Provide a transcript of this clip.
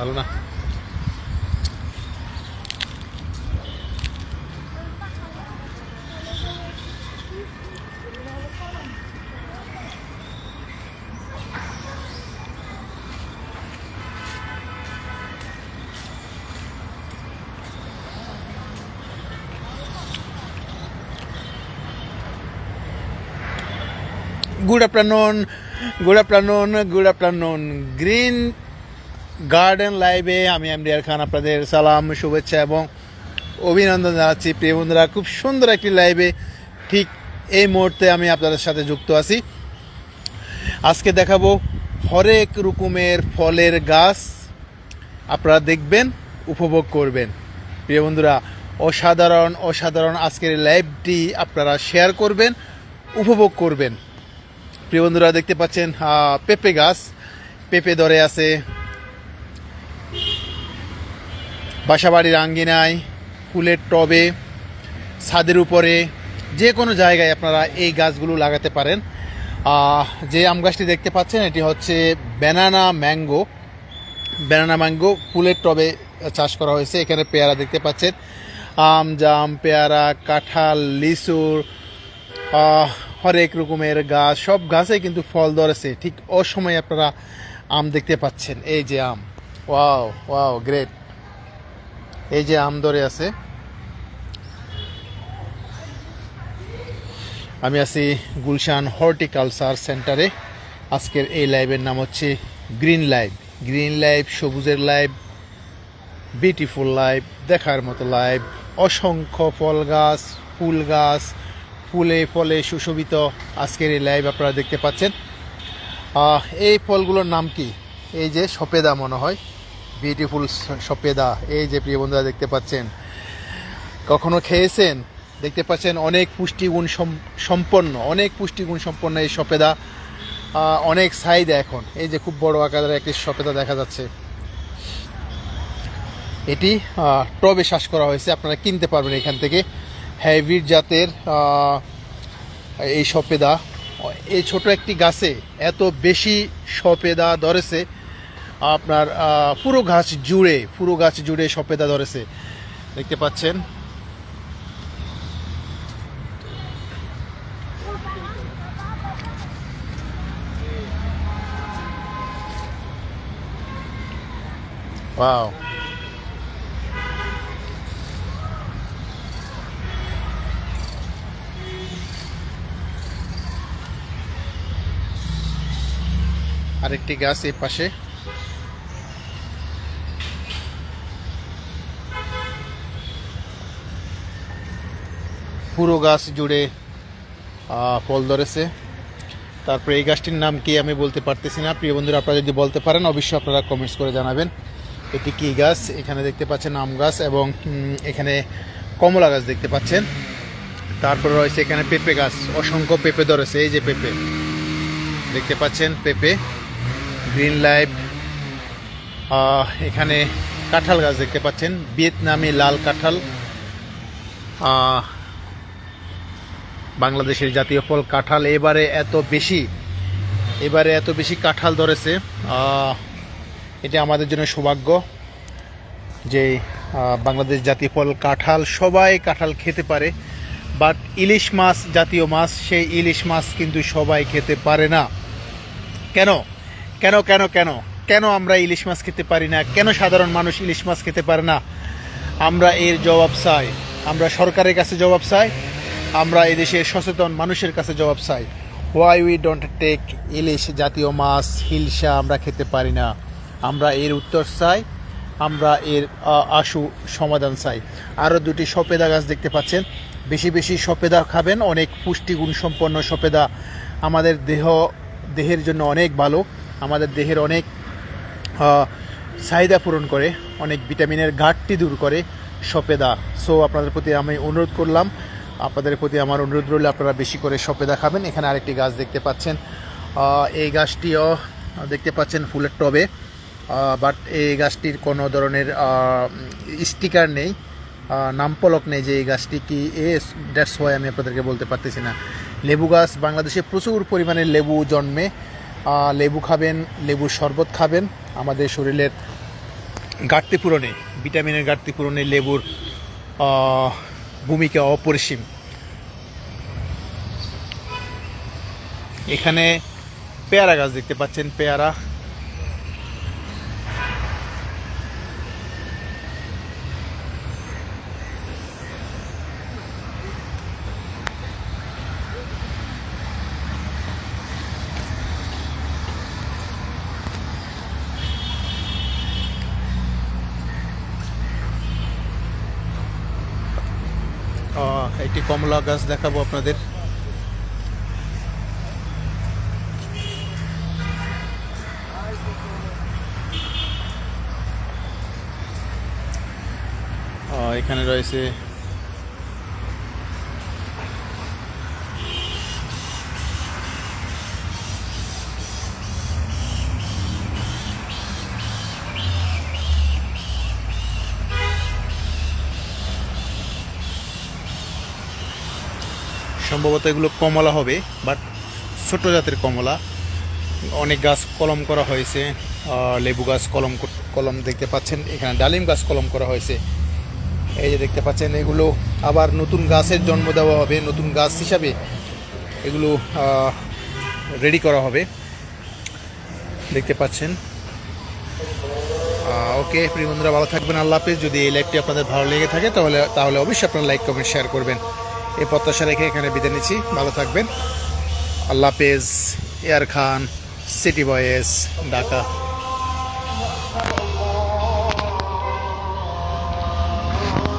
ভালো না good afternoon good afternoon good afternoon green garden লাইভে আমি এমডিআর খান আপনাদের সালাম, শুভেচ্ছা এবং অভিনন্দন জানাচ্ছি। প্রিয় বন্ধুরা, খুব সুন্দর একটি লাইভে ঠিক এই মুহূর্তে আমি আপনাদের সাথে যুক্ত আছি। আজকে দেখাবো হরেক রকমের ফলের গাছ আপনারা দেখবেন, উপভোগ করবেন। প্রিয় বন্ধুরা, অসাধারণ অসাধারণ আজকের লাইভটি আপনারা শেয়ার করবেন, উপভোগ করবেন। প্রিয় বন্ধুরা, দেখতে পাচ্ছেন পেঁপে গাছ, পেঁপে ধরে আছে। বাসাবাড়ির আঙ্গিনায়, ফুলের টবে, ছাদের উপরে, যে কোনো জায়গায় আপনারা এই গাছগুলো লাগাতে পারেন। যে আম গাছটি দেখতে পাচ্ছেন, এটি হচ্ছে ব্যানানা ম্যাঙ্গো। ব্যানানা ম্যাঙ্গো ফুলের টবে চাষ করা হয়েছে। এখানে পেয়ারা দেখতে পাচ্ছেন। আম, জাম, পেয়ারা, কাঁঠাল, লিচুর হরেক রকমের গাছ, সব গাছে কিন্তু ফল ধরেছে। ঠিক অসময়ে আপনারা আম দেখতে পাচ্ছেন। এই যে আম। Wow wow, great. এই যে আম ধরে আছে। আমি আছি গুলশান হর্টিকালচার সেন্টারে। আজকের এই লাইভের নাম হচ্ছে গ্রিন লাইভ। গ্রিন লাইভ, সবুজের লাইভ, বিউটিফুল লাইভ, দেখার মতো লাইভ, অসংখ্য ফল গাছ, ফুল গাছ, ফুলে ফলে সুশোভিত আজকের এই লাইভ আপনারা দেখতে পাচ্ছেন। এই ফলগুলোর নাম কি? এই যে সপেদা মনে হয়। বিউটিফুল সপেদা এই যে প্রিয় বন্ধুরা দেখতে পাচ্ছেন। কখনো খেয়েছেন? দেখতে পাচ্ছেন অনেক পুষ্টিগুণ সম- সম্পন্ন, অনেক পুষ্টিগুণ সম্পন্ন এই সপেদা অনেক সাইজ এখন। এই যে খুব বড় আকারের একটি সপেদা দেখা যাচ্ছে। এটি টবে চাষ করা হয়েছে। আপনারা কিনতে পারবেন এখান থেকে। হাইব্রিড জাতের এই সপেদা এই ছোট একটি গাছে এত বেশি সপেদা ধরেছে আপনার পুরো গাছ জুড়ে, পুরো গাছ জুড়ে সপেদা ধরেছে। দেখতে পাচ্ছেন? ওয়াও আরেকটি গাছ এই পাশে পুরো গাছ জুড়ে ফল ধরেছে। তারপরে এই গাছটির নাম কি আমি বলতে পারতেছি না। প্রিয় বন্ধুরা, আপনারা যদি বলতে পারেন, অবশ্যই আপনারা কমেন্টস করে জানাবেন। এটি কি গাছ? এখানে দেখতে পাচ্ছেন আম গাছ এবং এখানে কমলা গাছ দেখতে পাচ্ছেন। তারপরে রয়েছে এখানে পেঁপে গাছ। অসংখ্য পেঁপে ধরেছে, এই যে পেঁপে। দেখতে পাচ্ছেন পেঁপে, গ্রিন লাইফ। এখানে কাঁঠাল গাছ দেখতে পাচ্ছেন, ভিয়েতনামি লাল কাঁঠাল। বাংলাদেশের জাতীয় ফল কাঁঠাল এবারে এত বেশি, এবারে এত বেশি কাঁঠাল ধরেছে। এটা আমাদের জন্য সৌভাগ্য যে বাংলাদেশ জাতীয় ফল কাঁঠাল, সবাই কাঁঠাল খেতে পারে বাট ইলিশ মাছ, জাতীয় মাছ, সেই ইলিশ মাছ কিন্তু সবাই খেতে পারে না। কেন? কেন কেন কেন? কেন আমরা ইলিশ মাছ খেতে পারি না? কেন সাধারণ মানুষ ইলিশ মাছ খেতে পারে না? আমরা এর জবাব চাই। আমরা সরকারের কাছে জবাব চাই। আমরা এদেশের সচেতন মানুষের কাছে জবাব চাই। Why we don't take ilish জাতীয় মাছ হিলসা আমরা খেতে পারি না। আমরা এর উত্তর চাই, আমরা এর আশু সমাধান চাই। আরও দুটি সপেদা গাছ দেখতে পাচ্ছেন। বেশি বেশি সপেদা খাবেন, অনেক পুষ্টিগুণ সম্পন্ন সপেদা। আমাদের দেহ, দেহের জন্য অনেক ভালো। আমাদের দেহের অনেক চাহিদা পূরণ করে, অনেক ভিটামিনের ঘাটতি দূর করে সপেদা। সো আপনাদের প্রতি আমি অনুরোধ করলাম আপনাদের প্রতি আমার অনুরোধ রইল আপনারা বেশি করে সপেদা দেখাবেন। এখানে আরেকটি গাছ দেখতে পাচ্ছেন। এই গাছটিও দেখতে পাচ্ছেন ফুলের টবে। বাট এই গাছটির কোনো ধরনের স্টিকার নেই আহ, নাম পলক নেই যে এই গাছটি কি এ ড্যাটস ওয়াই আমি আপনাদেরকে বলতে পারতেছি না। লেবু গাছ বাংলাদেশে প্রচুর পরিমাণে লেবু জন্মে। লেবু খাবেন লেবুর শরবত খাবেন। আমাদের শরীরের ঘাটতি পূরণে ভিটামিনের ঘাটতি পূরণে লেবুর ভূমিকা অপরিসীম। এখানে পেয়ারা গাছ দেখতে পাচ্ছেন পেয়ারা। একটি কমলা গাছ দেখাবো আপনাদের। এখানে রয়েছে সম্ভবত এগুলো কমলা হবে বাট ছোট জাতের কমলা। অনেক গাছ কলম করা হয়েছে লেবু গাছ কলম কলম দেখতে পাচ্ছেন, এখানে ডালিম গাছ কলম করা হয়েছে। এই যে দেখতে পাচ্ছেন, এগুলো আবার নতুন গাছের জন্ম দেওয়া হবে, নতুন গাছ হিসাবে এগুলো রেডি করা হবে। দেখতে পাচ্ছেন। ওকে, প্রিয় বন্ধুরা, ভালো থাকবেন, আল্লাহ হাফিজ। যদি এই লাইভটি আপনাদের ভালো লেগে থাকে, তাহলে তাহলে অবশ্যই আপনারা লাইক কমেন্ট শেয়ার করবেন। এই প্রত্যাশা রেখে এখানে বিদায় নিচ্ছি। ভালো থাকবেন। আল্লাহ হাফেজ। Air Khan city boys Dhaka